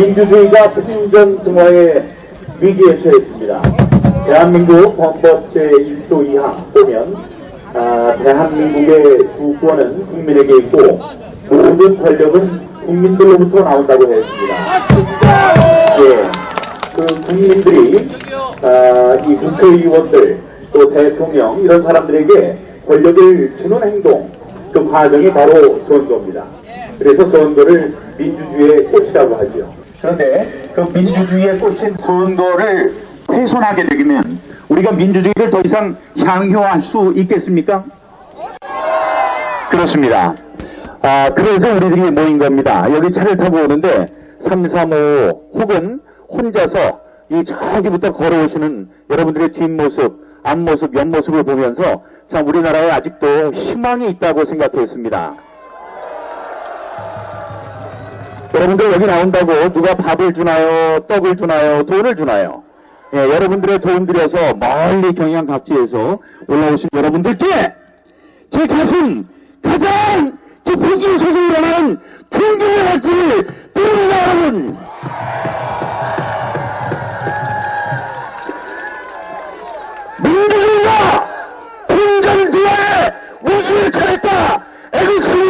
민주주의가 풍전등화의 위기에 처했습니다. 대한민국 헌법 제1조 2항 보면 아, 대한민국의 주권은 국민에게 있고 모든 권력은 국민들로부터 나온다고 했습니다. 예, 그 국민들이 아, 이 국회의원들 또 대통령 이런 사람들에게 권력을 주는 행동 그 과정이 바로 선거입니다. 그래서 선거를 민주주의의 꽃이라고 하죠. 그런데 그 민주주의의 꽃인 선거를 훼손하게 되면 우리가 민주주의를 더 이상 향유할 수 있겠습니까? 그렇습니다. 아, 그래서 우리들이 모인 겁니다. 여기 차를 타고 오는데 335 혹은 혼자서 이 저기부터 걸어오시는 여러분들의 뒷모습, 앞모습, 옆모습을 보면서 참 우리나라에 아직도 희망이 있다고 생각했습니다. 여러분들 여기 나온다고 누가 밥을 주나요? 떡을 주나요? 돈을 주나요? 예, 여러분들의 돈 들여서 멀리 경양 각지에서 올라오신 여러분들께 제 가슴 가장 깊이 솟아 일어나는 존경의 가치를 드립니다 여러분 민주주의가 공전두화의 위기를 처했다 애국수민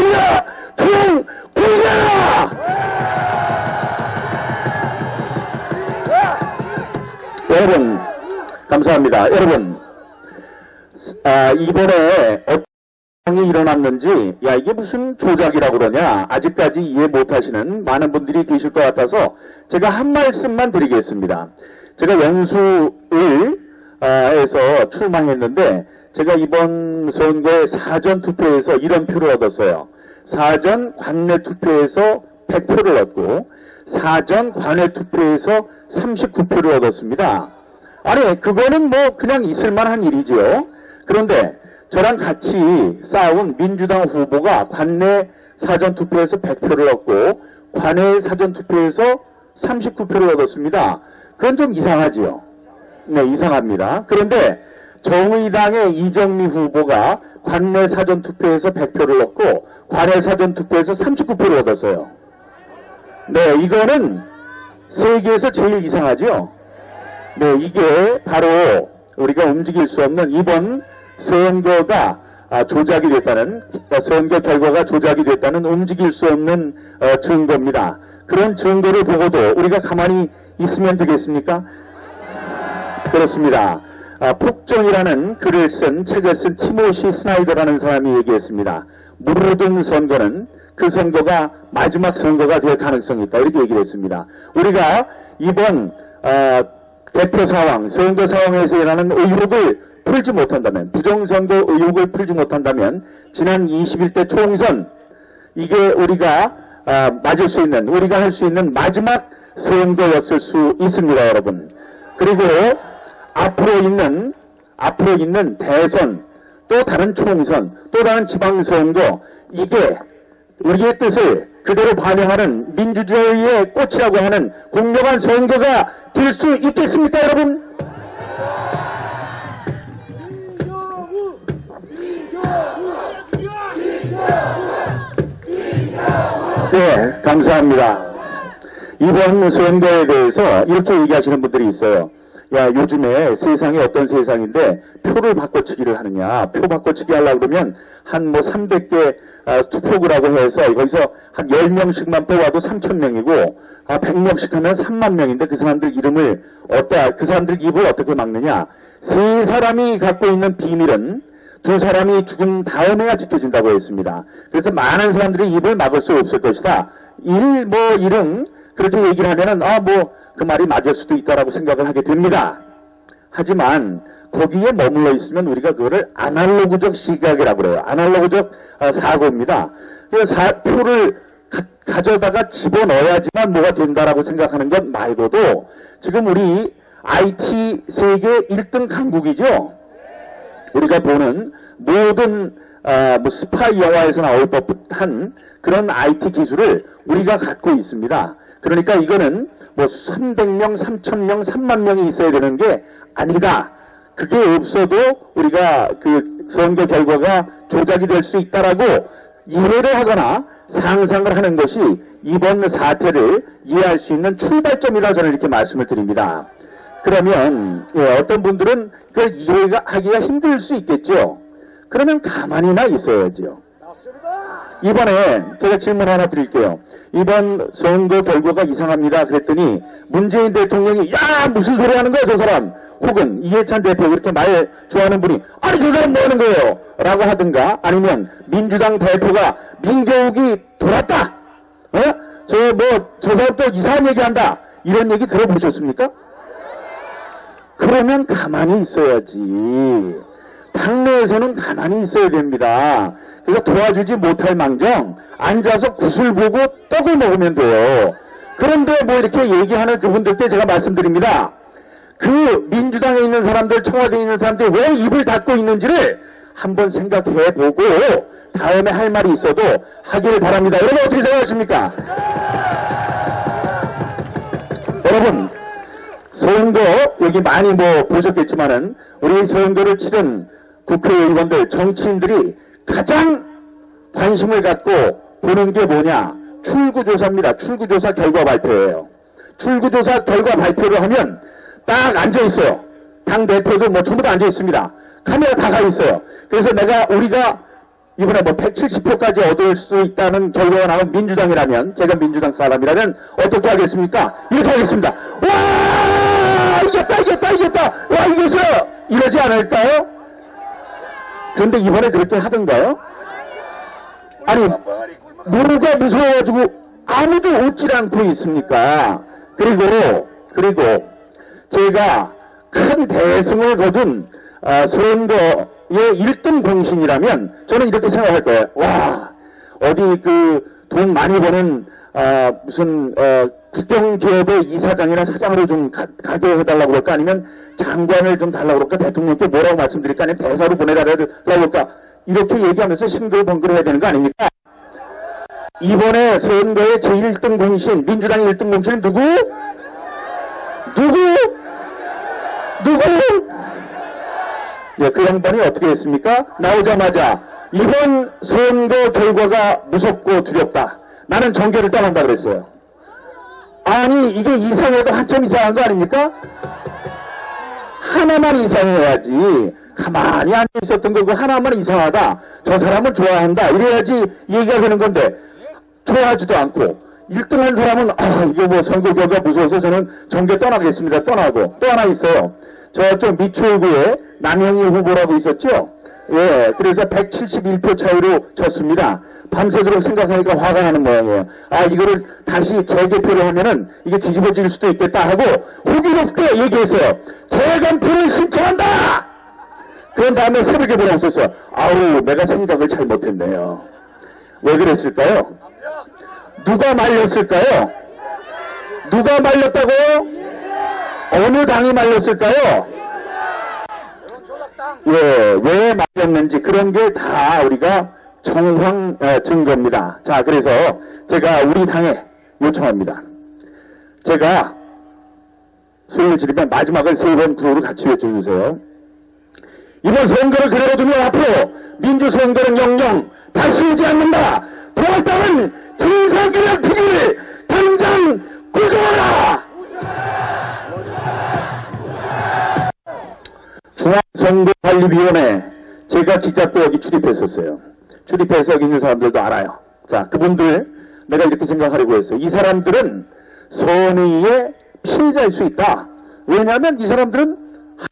감사합니다 여러분 아, 이번에 어떤 상황이 일어났는지 야 이게 무슨 조작이라고 그러냐 아직까지 이해 못 하시는 많은 분들이 계실 것 같아서 제가 한 말씀만 드리겠습니다. 제가 연수을 아, 출마했는데 제가 이번 선거에 사전 투표에서 이런 표를 얻었어요. 사전 관내 투표에서 100표를 얻고 사전 관외 투표에서 39표를 얻었습니다. 아니 그거는 뭐 그냥 있을만한 일이지요. 그런데 저랑 같이 싸운 민주당 후보가 관내 사전 투표에서 100표를 얻고 관외 사전 투표에서 39표를 얻었습니다. 그건 좀 이상하지요. 네, 이상합니다. 그런데 정의당의 이정미 후보가 관내 사전 투표에서 100표를 얻고 관외 사전 투표에서 39표를 얻었어요. 네, 이거는 세계에서 제일 이상하죠. 네, 이게 바로 우리가 움직일 수 없는 이번 선거가 아, 조작이 됐다는 아, 선거 결과가 조작이 됐다는 움직일 수 없는 어, 증거입니다. 그런 증거를 보고도 우리가 가만히 있으면 되겠습니까? 그렇습니다. 아, 폭정이라는 글을 쓴 책을 쓴 티모시 스나이더라는 사람이 얘기했습니다. 모든 선거는 그 선거가 마지막 선거가 될 가능성이 있다 이렇게 얘기를 했습니다. 우리가 이번 아, 대표 상황, 선거 상황에서 일어나는 의혹을 풀지 못한다면, 부정선거 의혹을 풀지 못한다면, 지난 21대 총선, 이게 우리가, 아, 맞을 수 있는, 우리가 할 수 있는 마지막 선거였을 수 있습니다, 여러분. 그리고 앞으로 있는, 앞으로 있는 대선, 또 다른 총선, 또 다른 지방선거, 이게 우리의 뜻을 그대로 반영하는 민주주의의 꽃이라고 하는 공정한 선거가 될수 있겠습니까, 여러분? 네, 감사합니다. 이번 선거에 대해서 이렇게 얘기하시는 분들이 있어요. 야, 요즘에 세상이 어떤 세상인데 표를 바꿔치기를 하느냐. 표 바꿔치기 하려고 그러면 한 뭐 300개 아, 투표구라고 해서 거기서 한 10명씩만 뽑아도 3,000명이고 아, 100명씩 하면 3만 명인데 그 사람들 이름을 어때, 그 사람들 입을 어떻게 막느냐. 세 사람이 갖고 있는 비밀은 두 사람이 죽은 다음에야 지켜진다고 했습니다. 그래서 많은 사람들이 입을 막을 수 없을 것이다. 일, 뭐, 일은 그렇게 얘기를 하면은, 아, 뭐, 그 말이 맞을 수도 있다라고 생각을 하게 됩니다. 하지만 거기에 머물러 있으면 우리가 그거를 아날로그적 시각이라고 그래요. 아날로그적 어, 사고입니다. 그 사- 표를 가, 져다가 집어넣어야지만 뭐가 된다라고 생각하는 것 말고도 지금 우리 IT 세계 1등 강국이죠. 우리가 보는 모든 아, 뭐 스파이 영화에서 나올 법한 그런 IT 기술을 우리가 갖고 있습니다. 그러니까 이거는 뭐 300명, 3,000명, 3만 명이 있어야 되는 게 아니다. 그게 없어도 우리가 그 선거 결과가 조작이 될 수 있다라고 이해를 하거나 상상을 하는 것이 이번 사태를 이해할 수 있는 출발점이라 저는 이렇게 말씀을 드립니다. 그러면 예, 어떤 분들은 그걸 이해하기가 힘들 수 있겠죠. 그러면 가만히나 있어야지요. 이번에 제가 질문 하나 드릴게요. 이번 선거 결과가 이상합니다. 그랬더니 문재인 대통령이 야 무슨 소리 하는 거야 저 사람 혹은 이해찬 대표 이렇게 말 좋아하는 분이 아니 저 사람 뭐 하는 거예요 라고 하든가 아니면 민주당 대표가 민교육이 돌았다 어? 저 뭐 저 사람 또 이상한 얘기한다 이런 얘기 들어보셨습니까? 그러면 가만히 있어야지. 당내에서는 가만히 있어야 됩니다. 그래서 도와주지 못할 망정 앉아서 구슬 보고 떡을 먹으면 돼요. 그런데 뭐 이렇게 얘기하는 그분들께 제가 말씀드립니다. 그 민주당에 있는 사람들, 청와대에 있는 사람들이 왜 입을 닫고 있는지를 한번 생각해 보고 다음에 할 말이 있어도 하기를 바랍니다. 여러분 어떻게 생각하십니까? 여러분 선거 여기 많이 뭐 보셨겠지만은 우리 선거를 치른 국회의원들 정치인들이 가장 관심을 갖고 보는 게 뭐냐 출구조사입니다. 출구조사 결과 발표예요. 출구조사 결과 발표를 하면 딱 앉아 있어요. 당 대표도 뭐 전부 다 앉아 있습니다. 카메라 다 가 있어요. 그래서 내가 우리가 이번에 뭐 170표까지 얻을 수 있다는 결과가 나온 민주당이라면 제가 민주당 사람이라면 어떻게 하겠습니까? 이렇게 하겠습니다. 와 이겼다 이겼다 이겼다 와 이겼어 이러지 않을까요? 그런데 이번에 그렇게 하던가요? 아니 뭐가 무서워가지고 아무도 웃질 않고 있습니까? 그리고 그리고 제가 큰 대승을 거둔 아, 선거의 1등 공신이라면 저는 이렇게 생각할 거예요. 와 어디 그 돈 많이 버는 아, 무슨 어, 국경기업의 이사장이나 사장으로 좀 가, 가게 해달라고 그럴까 아니면 장관을 좀 달라고 그럴까 대통령께 뭐라고 말씀드릴까 아니면 대사로 보내달라고 그럴까 이렇게 얘기하면서 싱글벙글 해야 되는 거 아닙니까? 이번에 선거의 제1등 공신, 민주당 1등 공신은 누구? 누구? 누구? 예, 그 양반이 어떻게 했습니까? 나오자마자 이번 선거 결과가 무섭고 두렵다. 나는 정계를 떠난다 그랬어요. 아니 이게 이상해도 한참 이상한 거 아닙니까? 하나만 이상해야지. 가만히 앉아 있었던 거고 하나만 이상하다. 저 사람은 좋아한다. 이래야지 얘기가 되는 건데 좋아하지도 않고 1등한 사람은 아 이거 뭐 선거 결과 무서워서 저는 정계 떠나겠습니다. 떠나고 또 하나 있어요. 저쪽 미추홀구에 남영희 후보라고 있었죠. 예, 그래서 171표 차이로 졌습니다. 밤새도록 생각하니까 화가 나는 모양이에요. 아, 이거를 다시 재개표를 하면은 이게 뒤집어질 수도 있겠다 하고 호기롭게 얘기했어요. 재간표를 신청한다! 그런 다음에 새벽에 보냈었어요. 아우, 내가 생각을 잘 못했네요. 왜 그랬을까요? 누가 말렸을까요? 누가 말렸다고요? 어느 당이 말렸을까요? 예, 왜 말렸는지 그런 게 다 우리가 정황 어, 증거입니다. 자, 그래서 제가 우리 당에 요청합니다. 제가 소리를 지르면 마지막을 세 번 구호로 같이 외쳐주세요. 이번 선거를 그대로 두면 앞으로 민주선거는 영영 다시 오지 않는다. 부활당은 진상규명 피기를 당장 구속하라! 중앙 선거관리위원회 제가 기자 때 여기 출입했었어요. 출입해서 여기 있는 사람들도 알아요. 자, 그분들 내가 이렇게 생각하려고 했어요. 이 사람들은 선의의 피해자일 수 있다. 왜냐하면 이 사람들은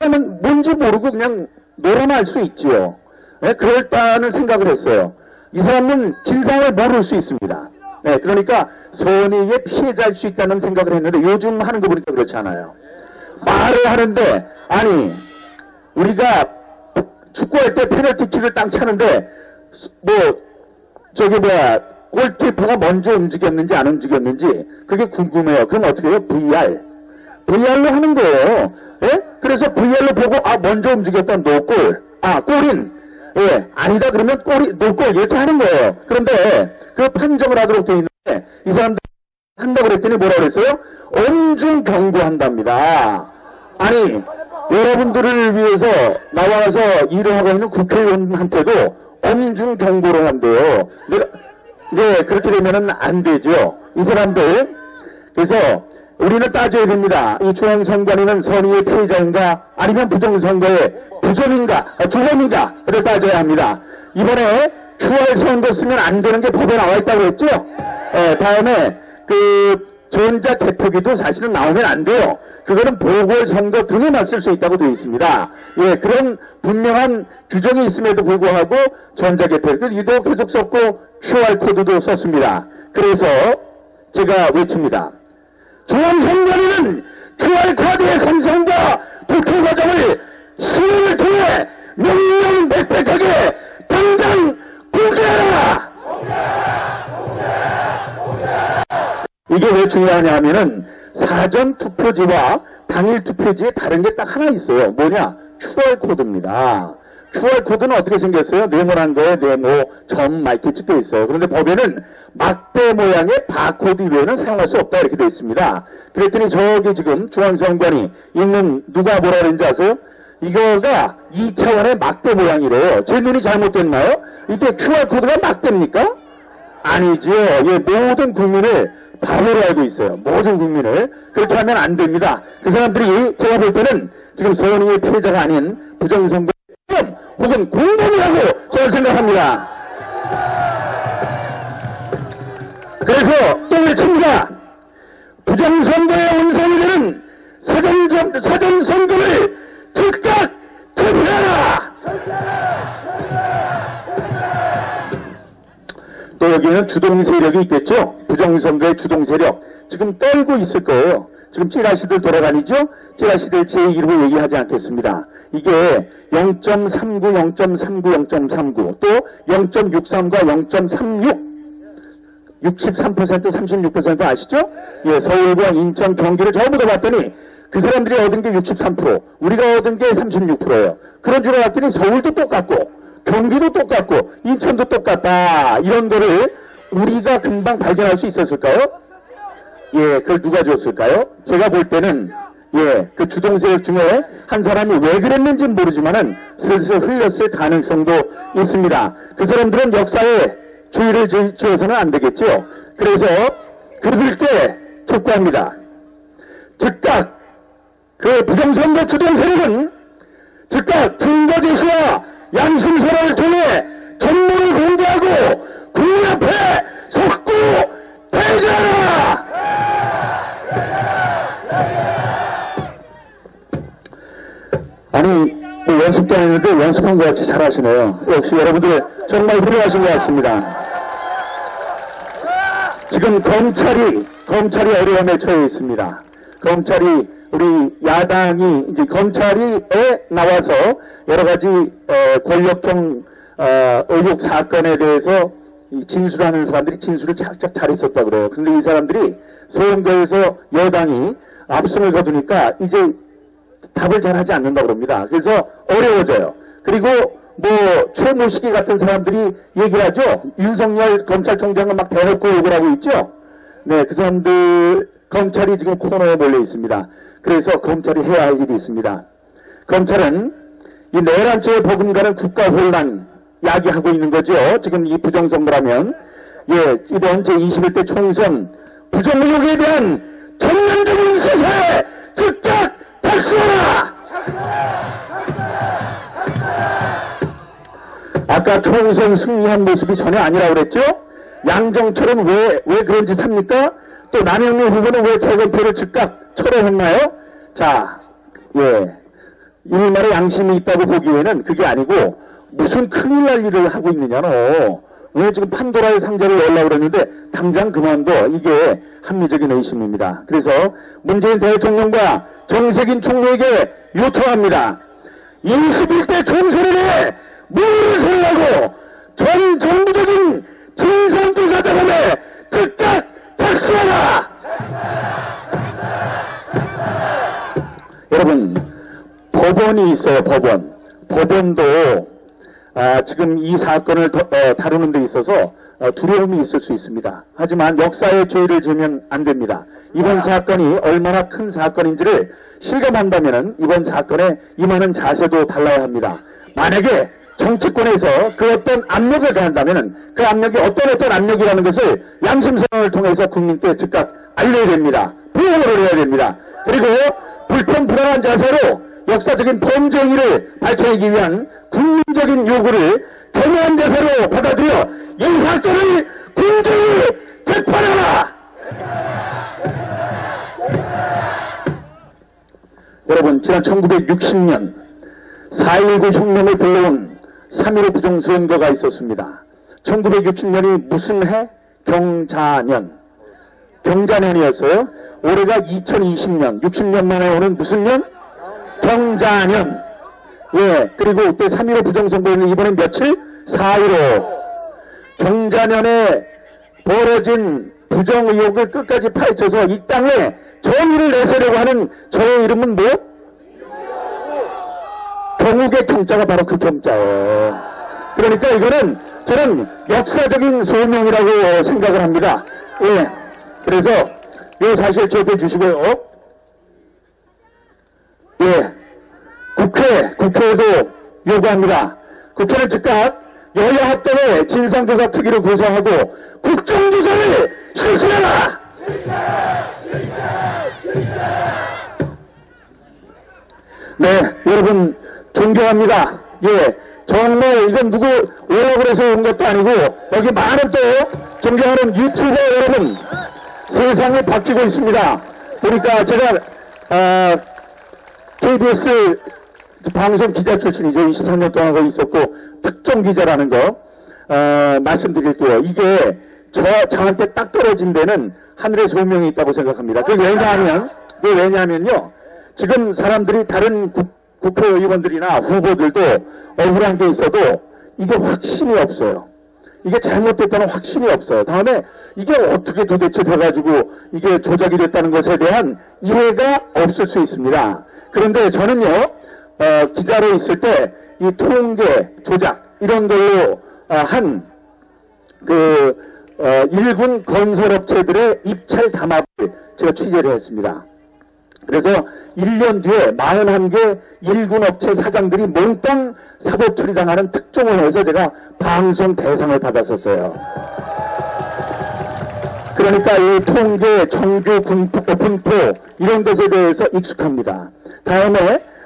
하나는 뭔지 모르고 그냥 놀아날 수 있지요. 네, 그럴다는 생각을 했어요. 이 사람은 진상을 모를 수 있습니다. 네, 그러니까 선의의 피해자일 수 있다는 생각을 했는데 요즘 하는 거 보니까 그렇지 않아요. 말을 하는데 아니 우리가 축구할 때 페널티킥을 딱 차는데 뭐 저기 뭐야 골키퍼가 먼저 움직였는지 안 움직였는지 그게 궁금해요. 그럼 어떻게 해요? VR. VR로 하는 거예요. 예? 그래서 VR로 보고 아 먼저 움직였던 노골. 아 골인. 예, 아니다 그러면 골이 노골 이렇게 하는 거예요. 그런데 그 판정을 하도록 되어 있는데 이 사람들 한다고 그랬더니 뭐라 그랬어요? 엄중 경고한답니다. 아니 여러분들을 위해서 나와서 일을 하고 있는 국회의원한테도 엄중 경고를 한대요. 이제 그렇게 되면은 안 되죠. 이 사람들 그래서 우리는 따져야 됩니다. 이 중앙선관위는 선의의 피해자인가 아니면 부정선거의 부정인가 아, 주범인가를 따져야 합니다. 이번에 QR 선거 쓰면 안 되는 게 법에 나와 있다고 했죠. 예, 다음에 그 전자 개표기도 사실은 나오면 안 돼요. 그거는 보궐선거 등에만 쓸 수 있다고 되어 있습니다. 예, 그런 분명한 규정이 있음에도 불구하고 전자개표기도 계속 썼고 QR코드도 썼습니다. 그래서 제가 외칩니다. 중앙선관위는 QR코드의 생성과 도표 과정을 시민을 통해 명명백백하게 당장 공개하라! 이게 왜 중요하냐 하면은 사전 투표지와 당일 투표지에 다른 게 딱 하나 있어요. 뭐냐? QR코드입니다. QR코드는 어떻게 생겼어요? 네모난 거에 네모, 점, 막 이렇게 찍혀 있어요. 그런데 법에는 막대 모양의 바코드 이외에는 사용할 수 없다 이렇게 되어 있습니다. 그랬더니 저기 지금 중앙선관위 있는 누가 뭐라 그랬는지 아세요? 이거가 2차원의 막대 모양이래요. 제 눈이 잘못됐나요? 이게 QR코드가 막대입니까? 아니지요. 예, 모든 국민을 바보로 알고 있어요. 모든 국민을. 그렇게 하면 안 됩니다. 그 사람들이 제가 볼 때는 지금 소원이의 피해자가 아닌 부정선거 혹은 공범이라고 저는 생각합니다. 그래서 또 외칩니다. 되는 사전, 사전선거를 즉각 투표하라! 또 여기는 주동 세력이 있겠죠? 부정선거의 주동 세력. 지금 떨고 있을 거예요. 지금 찌라시들 돌아다니죠? 찌라시들 제 이름을 얘기하지 않겠습니다. 이게 0.39, 0.39, 0.39, 또 0.63과 0.36, 63%, 36% 아시죠? 예, 서울과 인천, 경기를 전부 다 봤더니 그 사람들이 얻은 게 63%, 우리가 얻은 게 36%예요. 그런 줄 알았더니 서울도 똑같고, 경기도 똑같고, 인천도 똑같다. 이런 거를 우리가 금방 발견할 수 있었을까요? 예, 그걸 누가 줬을까요? 제가 볼 때는, 예, 그 주동세력 중에 한 사람이 왜 그랬는지는 모르지만은 슬슬 흘렸을 가능성도 있습니다. 그 사람들은 역사에 주의를 주- 주어서는 안 되겠죠. 그래서 그들 때 촉구합니다. 즉각 그 부정선거 주동 세력은 즉각 증거 제시와 양심 선언을 통해 전문을 공개하고 국민 앞에 석고 대전하라! 아니 뭐 연습도 안 했는데 연습한 것 같이 잘하시네요. 역시 여러분들 정말 훌륭하신 것 같습니다. 지금 검찰이 검찰이 어려움에 처해 있습니다. 검찰이 우리 야당이 이제 검찰이 에 나와서 여러 가지 어, 권력형 어, 의혹 사건에 대해서 이 진술하는 사람들이 진술을 착착 잘했었다 그래요. 근데 이 사람들이 선거에서 여당이 압승을 거두니까 이제 답을 잘 하지 않는다 그럽니다. 그래서 어려워져요. 그리고 뭐 최무식이 같은 사람들이 얘기를 하죠. 윤석열 검찰총장은 막 대놓고 욕을 하고 있죠. 네, 그 사람들 검찰이 지금 코너에 몰려 있습니다. 그래서 검찰이 해야 할 일이 있습니다. 검찰은 이 내란죄에 버금가는 국가 혼란 야기하고 있는 거죠. 지금 이 부정선거라면 예 이번 제 21대 총선 부정 의혹에 대한 전면적인 수사에 즉각 박수하라! 아까 총선 승리한 모습이 전혀 아니라고 그랬죠? 양정철은 왜, 왜 그런 짓 합니까? 또 남영민 후보는 왜 재검표를 즉각 철회했나요? 자, 예. 일말의 양심이 있다고 보기에는 그게 아니고 무슨 큰일 날 일을 하고 있느냐노. 왜 지금 판도라의 상자를 열려고 그랬는데 당장 그만둬. 이게 합리적인 의심입니다. 그래서 문재인 대통령과 정세균 총리에게 요청합니다. 21대 총선에 대해 무리를 세우고 전 정부적인 진상조사 작업에 즉각 착수하라! 여러분, 법원이 있어요, 법원. 법원도, 아, 지금 이 사건을 더- 어, 다루는 데 있어서 어, 두려움이 있을 수 있습니다. 하지만 역사의 죄를 지면 안 됩니다. 이번 사건이 얼마나 큰 사건인지를 실감한다면 이번 사건에 임하는 자세도 달라야 합니다. 만약에 정치권에서 그 어떤 압력을 가한다면 그 압력이 어떤 어떤 압력이라는 것을 양심선언을 통해서 국민께 즉각 알려야 됩니다. 보호를 해야 됩니다. 그리고 불평불안한 자세로 역사적인 범죄 행위를 밝혀내기 위한 국민적인 요구를 겸허한 자세로 받아들여 이 사건을 공정히 재판하라! 여러분, 지난 1960년 4.19 혁명을 불러온 3.15 부정선거가 있었습니다. 1960년이 무슨 해? 경자년. 경자년이었어요. 올해가 2020년, 60년 만에 오는 무슨 년? 경자년. 예, 그리고 그때 3.15 부정선거는 이번엔 며칠? 4.15. 경자년에 벌어진 부정 의혹을 끝까지 파헤쳐서 이 땅에 정의를 내세우려고 하는 저의 이름은 뭐? 경욱의 경자가 바로 그 경자예요. 그러니까 이거는 저는 역사적인 소명이라고 생각을 합니다. 예. 그래서 이 사실 기억해 주시고요. 예. 국회, 국회에도 요구합니다. 국회는 즉각 여야 합동의 진상조사 특위를 구성하고 국정조사를 실시해라! 네, 여러분 존경합니다. 예, 정말 이건 누구 오라고 해서 온 것도 아니고 여기 많은 또 존경하는 유튜버 여러분 세상이 바뀌고 있습니다. 그러니까 제가 아, KBS 방송 기자 출신이죠. 23년 동안 거기 있었고 특정 기자라는 거 어, 말씀드릴게요. 이게 저 저한테 딱 떨어진 데는 하늘의 소명이 있다고 생각합니다. 그게 왜냐하면 그게 왜냐하면요. 지금 사람들이 다른 국, 국회의원들이나 후보들도 억울한 게 있어도 이게 확신이 없어요. 이게 잘못됐다는 확신이 없어요. 다음에 이게 어떻게 도대체 돼가지고 이게 조작이 됐다는 것에 대한 이해가 없을 수 있습니다. 그런데 저는요, 어, 기자로 있을 때 이 통계, 조작, 이런 걸로 어, 한, 그, 어, 일군 건설업체들의 입찰 담합을 제가 취재를 했습니다. 그래서 1년 뒤에 41개 일군 업체 사장들이 몽땅 사법 처리당하는 특종을 해서 제가 방송 대상을 받았었어요. 그러니까 이 통계, 정규, 분포, 분포 이런 것에 대해서 익숙합니다. 다음에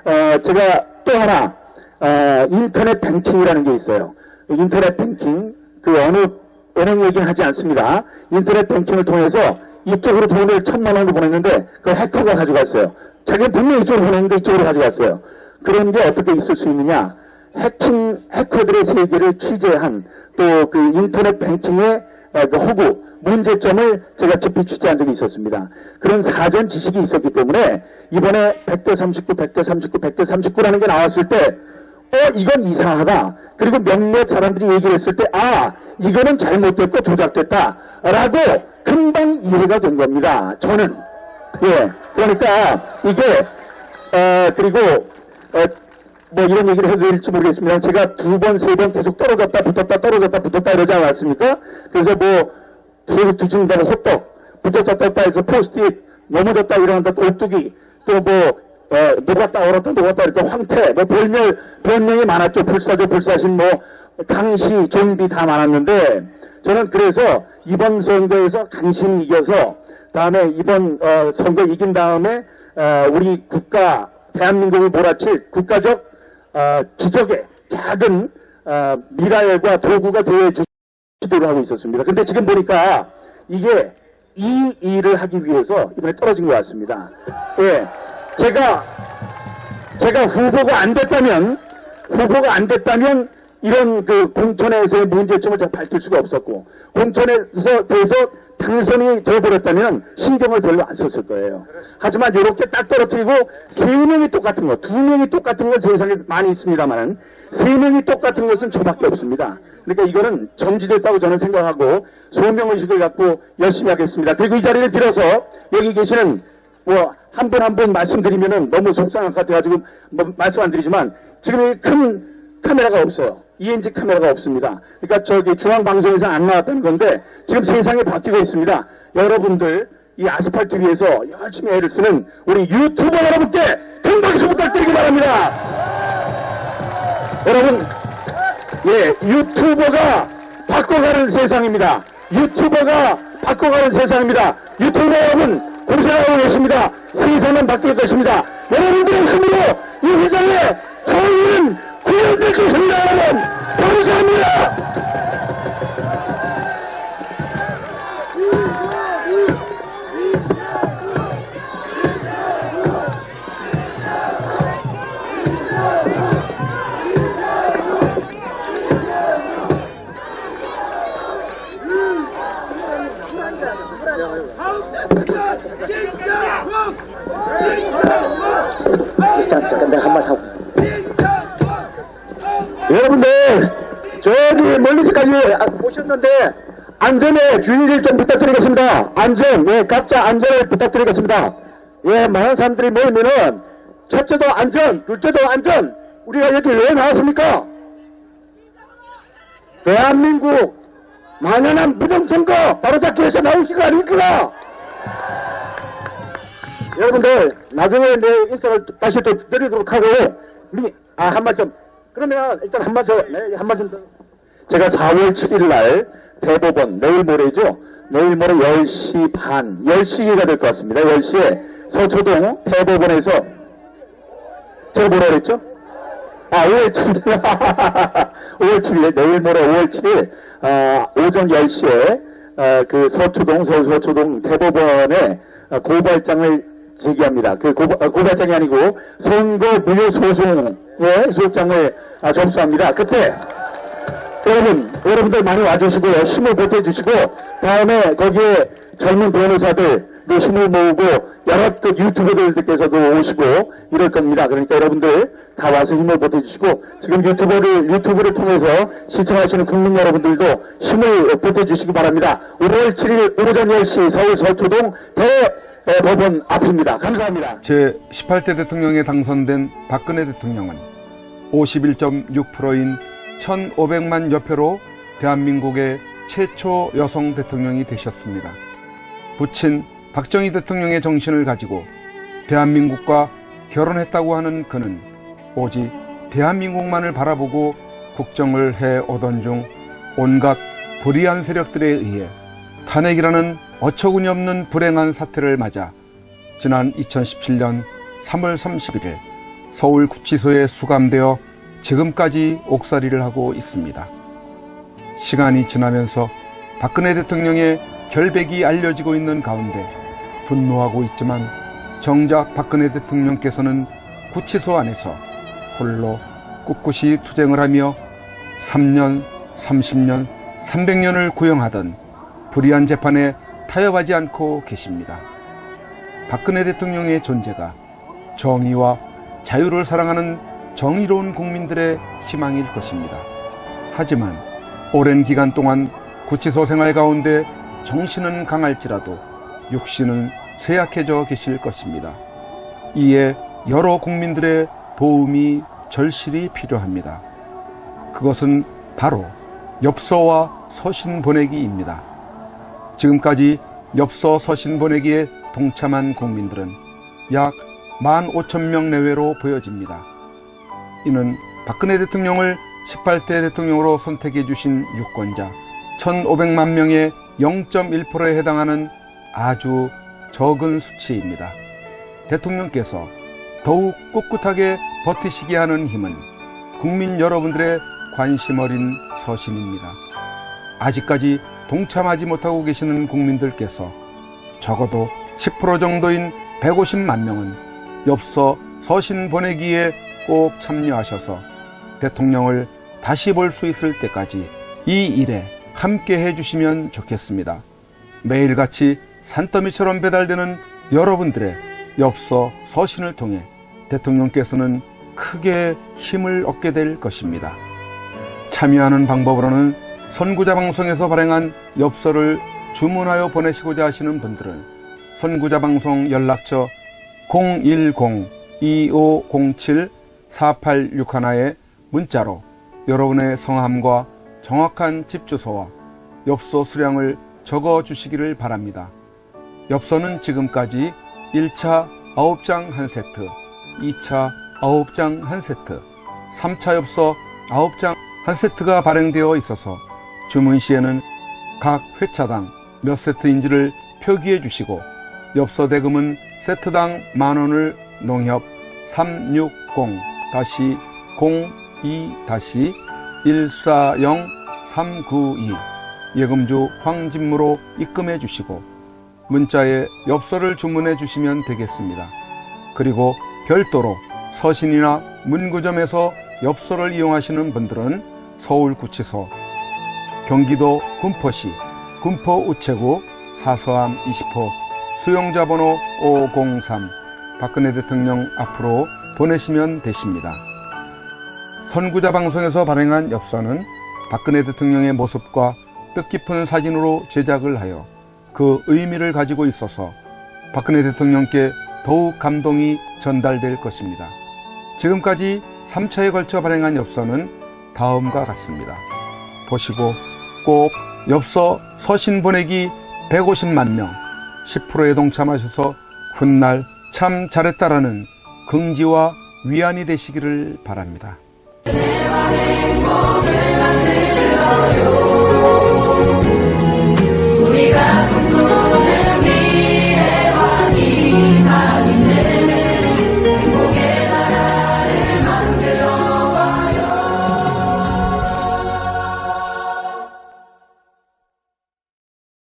어, 제가 또 하나 어, 인터넷 뱅킹이라는 게 있어요. 인터넷 뱅킹 그 어느 은행 얘기는 하지 않습니다. 인터넷 뱅킹을 통해서 이쪽으로 돈을 천만 원을 보냈는데 그 해커가 가져갔어요. 자기는 분명히 이쪽으로 보냈는데 이쪽으로 가져갔어요. 그런 게 어떻게 있을 수 있느냐? 해킹 해커들의 세계를 취재한 또 그 인터넷 뱅킹의 어, 그 허구 문제점을 제가 깊이 취재한 적이 있었습니다. 그런 사전 지식이 있었기 때문에 이번에 100대 39, 100대 39, 100대 39라는 게 나왔을 때, 어, 이건 이상하다. 그리고 몇몇 사람들이 얘기를 했을 때, 아, 이거는 잘못됐고 조작됐다. 라고 금방 이해가 된 겁니다. 저는. 예. 그러니까 이게, 어, 그리고, 어, 뭐 이런 얘기를 해도 될지 모르겠습니다. 제가 두 번, 세 번 계속 떨어졌다, 붙었다, 떨어졌다, 붙었다 이러지 않았습니까? 그래서 뭐, 계속 뒤진다고 호떡, 붙었다, 떴다 해서 포스트잇, 넘어졌다, 일어난다, 오뚜기, 또 뭐, 어, 녹았다, 얼었다, 녹았다, 이렇게 황태, 뭐 별명, 별명이 많았죠. 불사조, 불사신, 뭐, 강시, 좀비 다 많았는데, 저는 그래서 이번 선거에서 간신히 이겨서, 다음에 이번, 어, 선거 이긴 다음에, 어, 우리 국가, 대한민국을 몰아칠 국가적 어, 기적의 작은 어, 미라엘과 도구가 되어 주시도록 하고 있었습니다. 근데 지금 보니까 이게 이 일을 하기 위해서 이번에 떨어진 것 같습니다. 예, 제가 제가 후보가 안 됐다면 후보가 안 됐다면 이런 그 공천에서의 문제점을 제가 밝힐 수가 없었고 공천에서 돼서 당선이 되어버렸다면 신경을 별로 안 썼을 거예요. 하지만 이렇게 딱 떨어뜨리고 세 명이 똑같은 것, 두 명이 똑같은 건 세상에 많이 있습니다만은 세 명이 똑같은 것은 저밖에 없습니다. 그러니까 이거는 정지됐다고 저는 생각하고 소명의식을 갖고 열심히 하겠습니다. 그리고 이 자리를 빌어서 여기 계시는 뭐 한 분 한 분 말씀드리면은 너무 속상할 것 같아가지고 뭐 말씀 안 드리지만 지금 이큰 카메라가 없어요. ENG 카메라가 없습니다. 그러니까 저기 중앙방송에서 안 나왔다는 건데 지금 세상이 바뀌고 있습니다. 여러분들 이 아스팔트 위에서 열심히 애를 쓰는 우리 유튜버 여러분께 큰 박수 부탁드리기 바랍니다. 여러분 예, 유튜버가 바꿔가는 세상입니다. 유튜버가 바꿔가는 세상입니다. 유튜버 여러분 고생하고 계십니다. 세상은 바뀔 것입니다. 여러분들의 힘으로 이 회장에 저희는 구현될 것입니다, 여러분. 감사합니다. 잠깐 내가 한말 하고 여러분들 저기 멀리까지 오셨는데 안전에 주의를 좀 부탁드리겠습니다. 안전, 예, 각자 안전을 부탁드리겠습니다. 예, 많은 사람들이 모이면은 첫째도 안전, 둘째도 안전. 우리가 여기 왜 나왔습니까? 대한민국 만연한 부정선거 바로잡기 위해서 나오신 거 아닙니까? 여러분들 나중에 내 인사를 다시 또 드리도록 하고 미, 아, 한 말씀 그러면 일단 한 말씀 네, 한 말씀 더. 제가 4월 7일 날 대법원 내일 모레죠 내일 모레 10시 반 10시가 될 것 같습니다 10시에 서초동 대법원에서 제가 뭐라 그랬죠? 아, 5월 7일. 5월 7일, 내일 모레 5월 7일, 어, 오전 10시에, 어, 그 서초동, 서울 서초동 대법원에 어, 고발장을 제기합니다. 그 고, 어, 고발장이 아니고 선거 무효 소송 의 소장을 아, 접수합니다. 그때, 여러분, 여러분들 많이 와주시고요. 힘을 보태주시고, 다음에 거기에 젊은 변호사들, 도 힘을 모으고, 여러 그 유튜버들께서도 오시고, 이럴 겁니다. 그러니까 여러분들 다 와서 힘을 보태주시고, 지금 유튜버를, 유튜브를 통해서 시청하시는 국민 여러분들도 힘을 보태주시기 바랍니다. 5월 7일 오전 10시 서울 서초동 대법원 앞입니다. 감사합니다. 제 18대 대통령에 당선된 박근혜 대통령은 51.6%인 1,500만 여표로 대한민국의 최초 여성 대통령이 되셨습니다. 부친 박정희 대통령의 정신을 가지고 대한민국과 결혼했다고 하는 그는 오직 대한민국만을 바라보고 국정을 해 오던 중 온갖 불의한 세력들에 의해 탄핵이라는 어처구니 없는 불행한 사태를 맞아 지난 2017년 3월 31일 서울 구치소에 수감되어 지금까지 옥살이를 하고 있습니다. 시간이 지나면서 박근혜 대통령의 결백이 알려지고 있는 가운데 분노하고 있지만 정작 박근혜 대통령께서는 구치소 안에서 홀로 꿋꿋이 투쟁을 하며 3년, 30년, 300년을 구형하던 불의한 재판에 타협하지 않고 계십니다. 박근혜 대통령의 존재가 정의와 자유를 사랑하는 정의로운 국민들의 희망일 것입니다. 하지만 오랜 기간 동안 구치소 생활 가운데 정신은 강할지라도 육신은 쇠약해져 계실 것입니다. 이에 여러 국민들의 도움이 절실히 필요합니다. 그것은 바로 엽서와 서신 보내기입니다. 지금까지 엽서 서신 보내기에 동참한 국민들은 약 15,000명 내외로 보여집니다. 이는 박근혜 대통령을 18대 대통령으로 선택해 주신 유권자 1,500만 명의 0.1%에 해당하는 아주 적은 수치입니다. 대통령께서 더욱 꿋꿋하게 버티시게 하는 힘은 국민 여러분들의 관심 어린 서신입니다. 아직까지 동참하지 못하고 계시는 국민들께서 적어도 10% 정도인 150만 명은 엽서 서신 보내기에 꼭 참여하셔서 대통령을 다시 볼 수 있을 때까지 이 일에 함께 해주시면 좋겠습니다. 매일같이 산더미처럼 배달되는 여러분들의 엽서 서신을 통해 대통령께서는 크게 힘을 얻게 될 것입니다. 참여하는 방법으로는 선구자 방송에서 발행한 엽서를 주문하여 보내시고자 하시는 분들은 선구자 방송 연락처 010-2507-4861에 문자로 여러분의 성함과 정확한 집 주소와 엽서 수량을 적어 주시기를 바랍니다. 엽서는 지금까지 1차 9장 1세트, 2차 9장 1세트, 3차 엽서 9장 한 세트가 발행되어 있어서 주문 시에는 각 회차당 몇 세트인지를 표기해 주시고 엽서 대금은 세트당 만 원을 농협 360-02-140-392 예금주 황진무로 입금해 주시고 문자에 엽서를 주문해 주시면 되겠습니다. 그리고 별도로 서신이나 문구점에서 엽서를 이용하시는 분들은 서울구치소, 경기도 군포시, 군포 우체국 사서함 20호 수용자 번호 503 박근혜 대통령 앞으로 보내시면 되십니다. 선구자 방송에서 발행한 엽서는 박근혜 대통령의 모습과 뜻깊은 사진으로 제작을 하여 그 의미를 가지고 있어서 박근혜 대통령께 더욱 감동이 전달될 것입니다. 지금까지 3차에 걸쳐 발행한 엽서는 다음과 같습니다. 보시고 꼭 엽서 서신 보내기 150만 명 10%에 동참하셔서 훗날 참 잘했다라는 긍지와 위안이 되시기를 바랍니다. 우리가